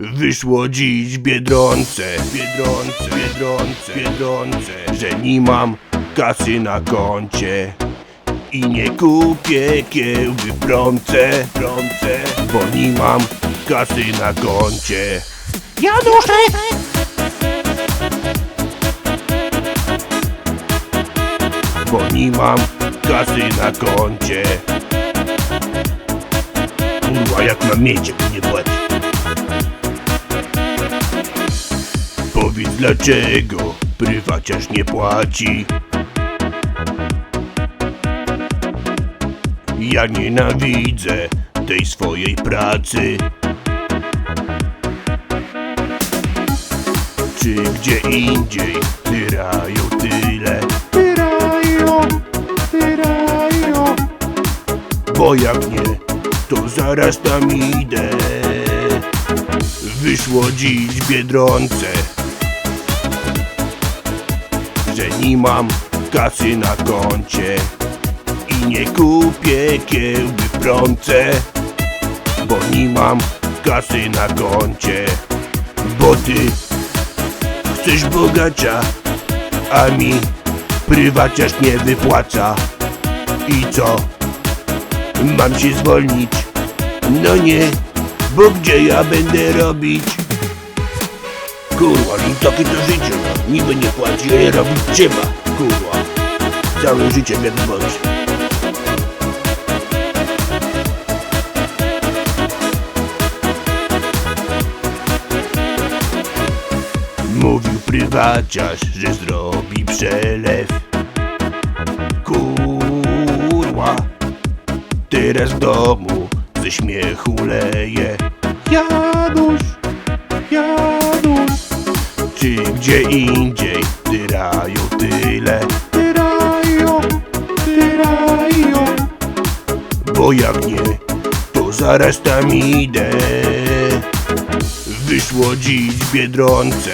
Wyszło dziś w Biedronce, Biedronce, Biedronce, Biedronce, że nie mam kasy na koncie i nie kupię kiełby promce, promce, bo nie mam kasy na koncie. Januszek! bo nie mam kasy na koncie. Kurwa, jak mam mieć, jak nie płaci? Powiedz dlaczego prywaciarz nie płaci. Ja nienawidzę tej swojej pracy. Czy gdzie indziej tyrają tyle? Tyrajo, tyrajo. Bo jak nie, to zaraz tam idę. Wyszło dziś w Biedronce, że nie mam kasy na koncie i nie kupię kiełby w promce, bo nie mam kasy na koncie, bo ty chcesz bogacia, a mi prywaciarz nie wypłaca. I co? Mam się zwolnić? No nie, bo gdzie ja będę robić? Kurwa, no takie to życie, no. Niby nie płaci, a robić trzeba, kurwa. Całe życie jak bądź. Mówił prywaciarz, że zrobi przelew. Kurwa, teraz w domu ze śmiechu leje. Janusz. Czy gdzie indziej tyrają tyle? Tyrajo, tyrajo. Bo jak nie, to zaraz tam idę. Wyszło dziś w Biedronce,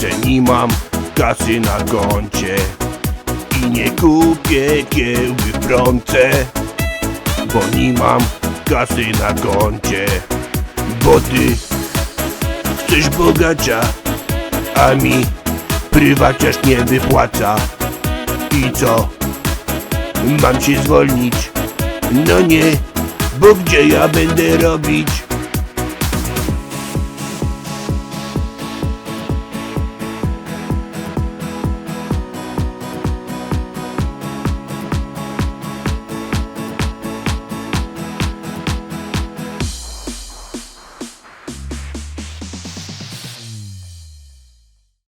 że nie mam kasy na koncie i nie kupię kiełby w promce, bo nie mam kasy na koncie, bo ty chcesz bogacia, a mi prywaciarz nie wypłaca. I co? Mam się zwolnić? No nie, bo gdzie ja będę robić?